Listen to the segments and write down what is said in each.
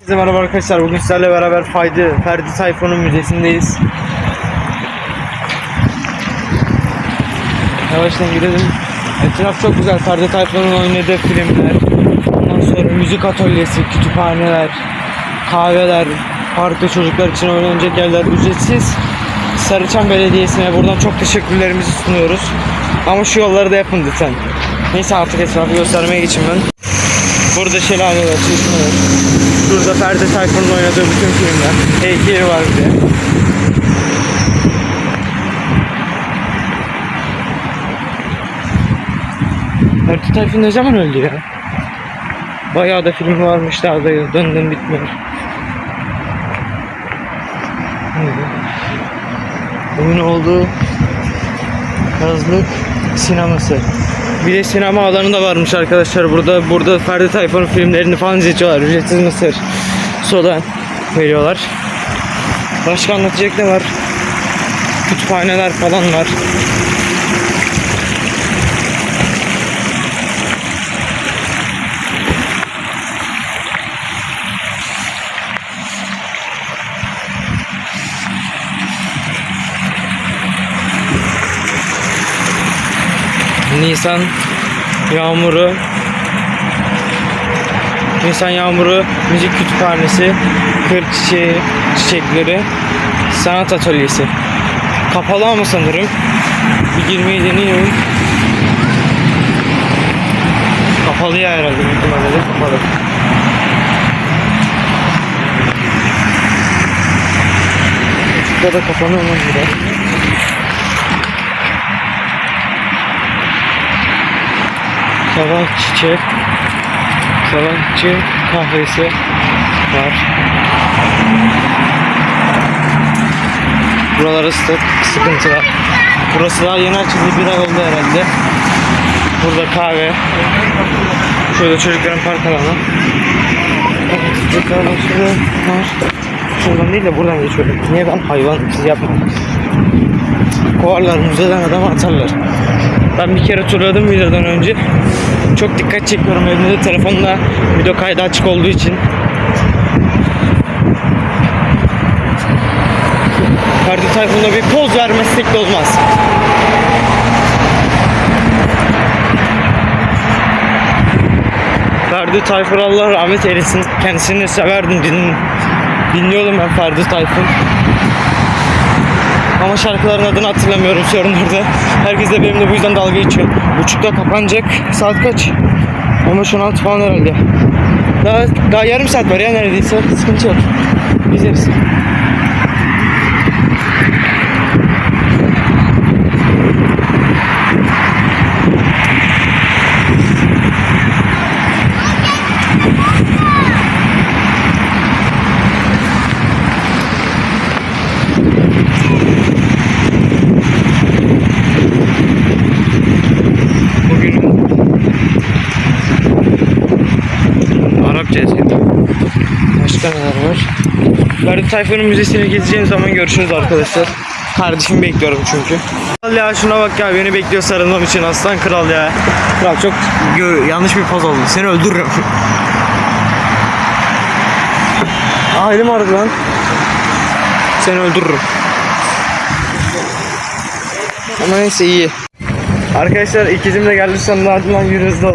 Herkese merhaba arkadaşlar. Bugün sizlerle beraber Faydı Ferdi Tayfun'un müzesindeyiz. Yavaştan girelim. Etraf çok güzel. Ferdi Tayfun'un oynadığı filmler. Ondan sonra müzik atölyesi, kütüphaneler, kahveler, parkta çocuklar için oynanacak yerler ücretsiz. Sarıçam Belediyesi'ne buradan çok teşekkürlerimizi sunuyoruz. Ama şu yolları da yapın lütfen. Neyse artık etrafı göstermeye geçeyim ben. Burada şelale var, çeşme var. Şurada Ferdi Tayfun'un oynadığı bütün filmler. Heykeli var bir de. Ferdi Tayfun ne zaman öldü ya? Bayağı da film varmış daha da dön dön bitmiyor. Oyun olduğu Kazlık sineması. Bir de sinema alanı da varmış arkadaşlar. Burada burada Ferdi Tayfun'un filmlerini falan izletiyorlar. Ücretsiz mısır, soda veriyorlar. Başka anlatacak ne var? Kütüphaneler falan var. Nisan Yağmuru. Nisan Yağmuru Müzik Kütüphanesi Kır Çiçeği Çiçekleri Sanat Atölyesi. Kapalı ama sanırım. Bir girmeyi deniyorum. Kapalı ya herhalde büyük ihtimalle kapalı. Çocuklar da kapanıyor mu burada? Sabah çiçek Sabahçı kahvesi var. Buraları sık, sıkıntı var. Burası daha yeni açıldı bir ay oldu herhalde. Burada kahve. Şurada çocukların park alanı. Çocuklar başladı. Var. Şuradan değil de buradan geçiyorum. Niye ben hayvan siz yapmayın. Kovarlar müzeden adam atarlar. Ben bir kere turladım videodan önce. Çok dikkat çekiyorum elimde de telefonla video kaydı açık olduğu için. Ferdi Tayfun'da bir poz vermezsek de olmaz. Ferdi Tayfur Allah rahmet eylesin. Kendisini severdim. Din, dinliyordum ben Ferdi Tayfur. Ama şarkıların adını hatırlamıyorum sorun orada. Herkes de benimle bu yüzden dalga geçiyor. Buçukta kapanacak. Saat kaç? Ama şu an altı falan herhalde. Daha, daha yarım saat var ya neredeyse. Sıkıntı yok. Bugün Arapça yazıyor. Başka neler var? Ferdi Tayfun'un müzesini gezeceğim zaman görüşürüz arkadaşlar. Kardeşimi bekliyorum çünkü. Kral ya şuna bak ya beni bekliyor sarılmam için aslan kral ya. Kral çok yanlış bir poz oldu. Seni öldürürüm. Aa elim lan. Seni öldürürüm. Ama neyse iyi. Arkadaşlar ikizim de geldi sonunda ardından yürüyoruz da.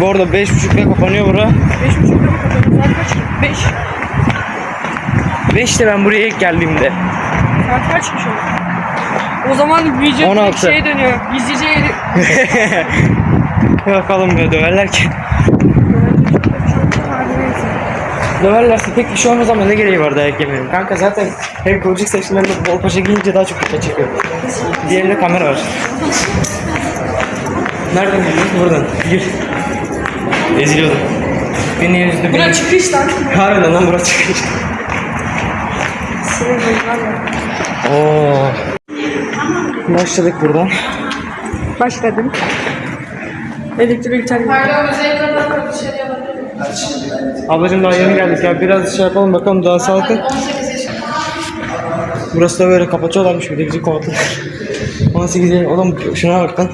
Bu arada 5.30'da kapanıyor bura. Beş buçukta mı kapanıyor? Saat kaç? Beş. 5'te ben buraya ilk geldiğimde. Saat kaçmış o? O zaman video 16. şeye dönüyor. Yeri. Bakalım be döverler ki. Döverlerse pek bir şey olmaz ama ne gereği var dayak yemenin. Kanka zaten hem kıvırcık saçlarında bol paşa giyince daha çok dikkat çekiyor. Diğerinde kamera var. Nereden geliyorsun? Buradan. Gir. Eziliyordum. Beni yüzdü. Buna çıkış lan. Harbiden lan burası çıkıyor. Ya. Oo. Başladık buradan. Başladım. Elektrik çarpıyor. Ablacım daha yeni geldik ya biraz şey yapalım bakalım daha sağlıklı. Burası da böyle kapatıyorlarmış bir de bizi kovatır. 18 yıl oğlum şuna bak lan.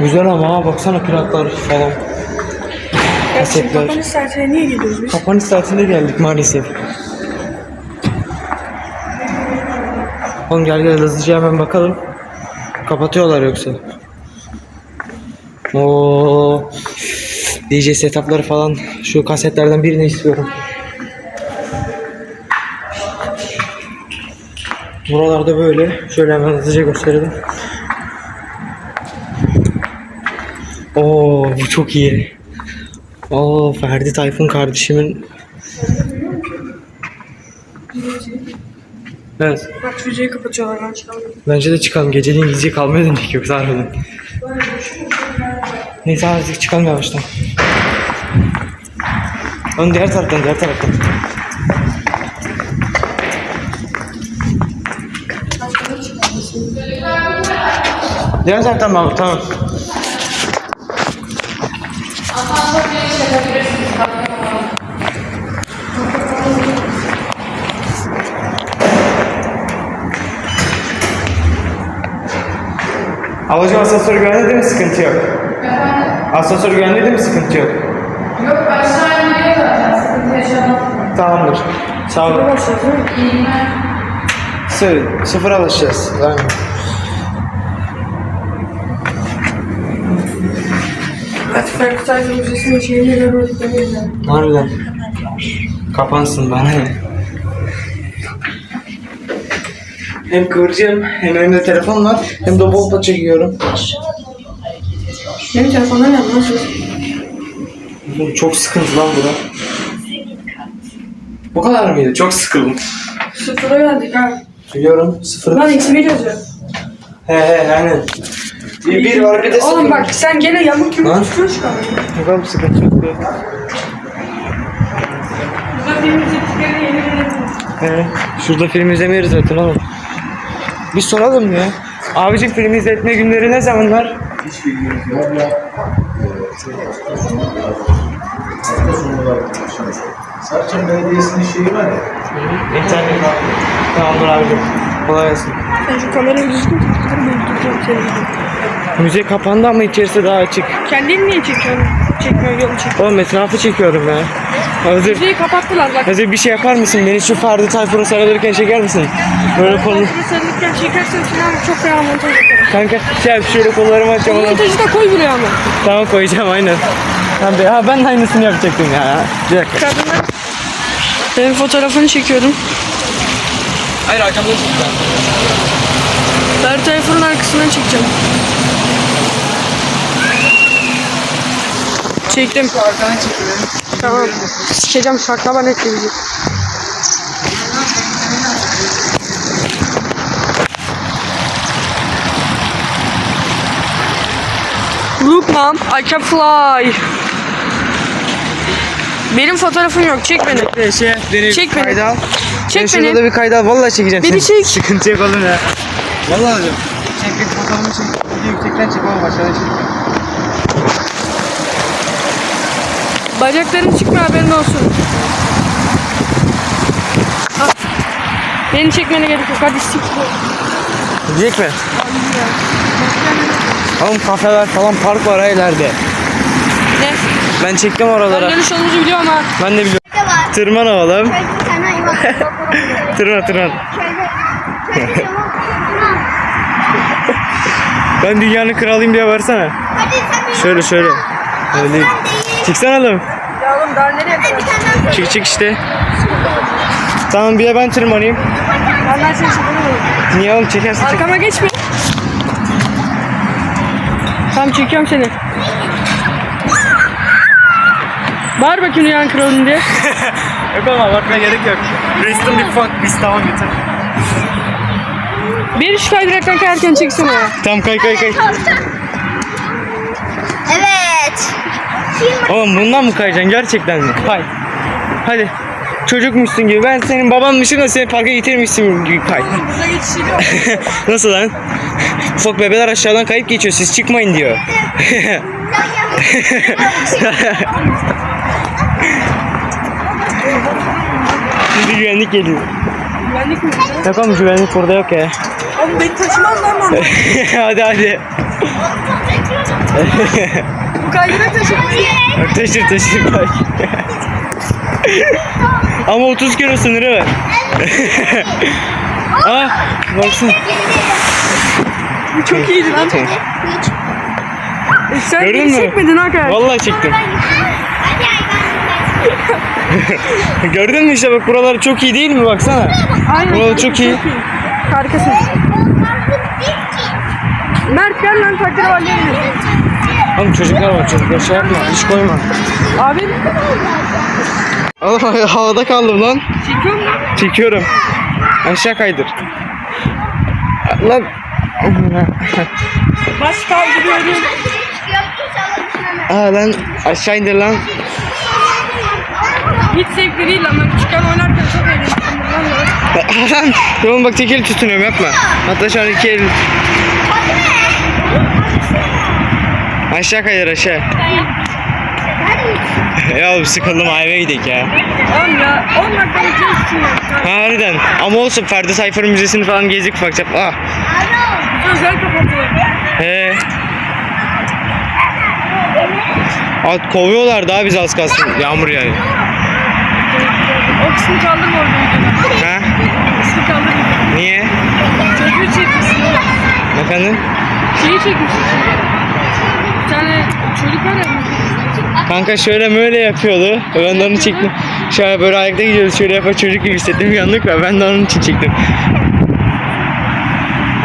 Güzel ama ha baksana plaklar falan. Kasetler. Kapanış saatine niye gidiyoruz biz? Kapanış saatinde geldik maalesef. Oğlum gel gel hızlıca hemen bakalım. Kapatıyorlar yoksa. Oo. DJ setupları falan şu kasetlerden birini istiyorum. Buralarda böyle. Şöyle hemen hızlıca gösterelim. Oo bu çok iyi. Oo Ferdi Tayfun kardeşimin Evet. Bak füzeyi kapatıyorlar ben çıkalım. Bence de çıkalım. Geceliğin gizli kalmaya dönecek yoksa harbiden. Neyse artık çıkalım yavaştan. Onun diğer taraftan, diğer taraftan. Diğer taraftan mı? Tamam. Ablacığım asansör güvenli değil mi? Sıkıntı yok. Asansör güvenli değil mi? Sıkıntı yok. Yok aşağı iniyor zaten sıkıntı yaşamam. Tamamdır. Sağ olun. Sıfır, sıfır alışacağız. Aynen. Hadi Ferdi Tayfur Müzesi'nin şeyini görmedik demeyelim. Harbiden. Kapansın bana ne? Hem kıvırcığım hem elimde telefon var hem de bol çekiyorum. Benim telefonda ne nasıl? Bu çok sıkıntı lan bura. Bu kadar mıydı? Çok sıkıldım. Sıfıra geldik ha. Biliyorum. Sıfır. Lan eksi bir yazıyor. He he aynen. Bir, bir var bir de sıfır. Oğlum bak sen gene yamuk gibi Lan. tutuyorsun an. Bakalım sıkıntı yok. Burada film izlediklerini yeni yeni He. Şurada film izlemiyoruz zaten oğlum. Bir soralım ya. Abicim film izletme günleri ne zamanlar? Hiç bilgimiz yok. Sarıçam Belediyesi'nin şeyi var ya. İnternet. Tamamdır abicim. Kolay gelsin. Sen şu kamerayı düzgün tut. Ben tutacağım seni. Müze kapandı ama içerisi daha açık. Kendin niye çekiyorsun? Çekmiyor yolu çek. Oğlum etrafı çekiyorum ya. Hazır. Müzeyi kapattılar bak. Hazır bir şey yapar mısın? Beni şu Ferdi Tayfur'a sarılırken çeker misin? Böyle kolu... Böyle sarılırken çekersen falan çok fena montaj yaparım. Kanka şey yap şöyle kollarımı açacağım. Montajı da koy buraya ama. Tamam koyacağım aynen. Ha, be, ha ben de aynısını yapacaktım ya. Bir dakika. Kadınlar. Benim fotoğrafını çekiyorum. Hayır arkamda Ferdi Tayfur'un arkasından çekeceğim. Çektim. Arkadan çekiyorum. Tamam. Sikeceğim şaklaban etti bizi. Look mom, I can fly. Benim fotoğrafım yok. Çek beni. Şey, beni Çek beni. kayda al. Çek Ben şurada beni. da bir kayda al. Vallahi çekeceğim Beni seni. çek. Sıkıntı yok oğlum ya. Vallahi hocam. Çek bir fotoğrafımı çek. Bir de yüksekten çek ama aşağıdan çek. Bacaklarım çıkmıyor haberin olsun. Al. Beni çekmene gerek yok. Hadi sik. Gidecek mi? Oğlum kafeler falan park var ha ileride. Ne? Ben çektim Ben oralara. dönüş olunca biliyorum ha. Ben de biliyorum. Tırman oğlum. Tırman tırman. Ben dünyanın kralıyım diye varsana. Şöyle şöyle. Öyle değil. Çıksana oğlum. Ya oğlum daha nereye kadar? Çık çık işte. Tamam bir de ben tırmanayım. Vallahi seni çekemem. Niye oğlum çekersin çek. Arkama geçme. Tamam çekiyorum seni. Bağır bakayım dünyanın kralını diye. Yok ama bakmaya gerek yok. Reston bir fuck biz tamam yeter. Beni şu kaydıraktan kayarken çeksene ya. Tamam kay kay kay. Oğlum bundan mı kayacaksın gerçekten mi? Kay. Hadi. Çocukmuşsun gibi. Ben senin babanmışım da seni parka getirmişsin gibi kay. Nasıl lan? Ufak bebeler aşağıdan kayıp geçiyor. Siz çıkmayın diyor. Şimdi güvenlik geliyor. Güvenlik mi? Yok oğlum güvenlik burada yok ya. Oğlum beni taşımaz lan lan. hadi hadi. Bu kaydırak taşımayı. Taşır taşır bak. Ama 30 kilo sınırı var. ah baksana. Bu çok iyiydi lan. E sen Gördün beni mü? çekmedin ha kayak. Vallahi çektim. Gördün mü işte bak buralar çok iyi değil mi baksana. Aynen. Buralar çok iyi. Harikasın. Gel lan gidelim. Oğlum çocuklar var çocuklar şey yapma hiç koyma. Abi Oğlum havada kaldım lan. çekiyor mu? Çekiyorum. Aşağı kaydır. Lan. Baş kaldırıyorum. Aa lan aşağı indir lan. Hiç zevkli değil lan. Küçükken oynarken çok eğlenmiştim. Lan oğlum bak tek el tutunuyorum yapma. Hatta şu an iki el. Aşağı kaydır aşağı. ya oğlum sıkıldım eve gidelim ya. Oğlum ya 10 dakika bekliyoruz için ya. Ha, harbiden. Ama olsun Ferdi Tayfur'un müzesini falan gezdik ufak çap. Ah. Özel kapatıyor. He. At kovuyorlar daha biz az kalsın. Yağmur yani. O kısmı kaldırma orada videoda. Ha? O kısmı kaldırma. Niye? Çocuğu çekmişsin oğlum. Efendim? Şeyi çekmişsin çocuk var ya. Kanka şöyle böyle yapıyordu. Ben de onu çektim. Şöyle böyle ayakta gidiyoruz. Şöyle yapar çocuk gibi hissettim bir anlık ve ben de onun için çektim.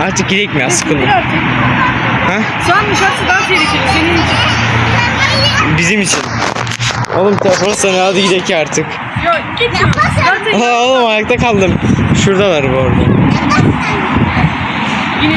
Artık gidelim ya sıkıldım. Ha? Şu an dışarısı daha tehlikeli senin için. Bizim için. Oğlum telefonu sana hadi gidelim artık. Ya git ya. Zaten Aa, oğlum ayakta kaldım. Şuradalar bu arada. yine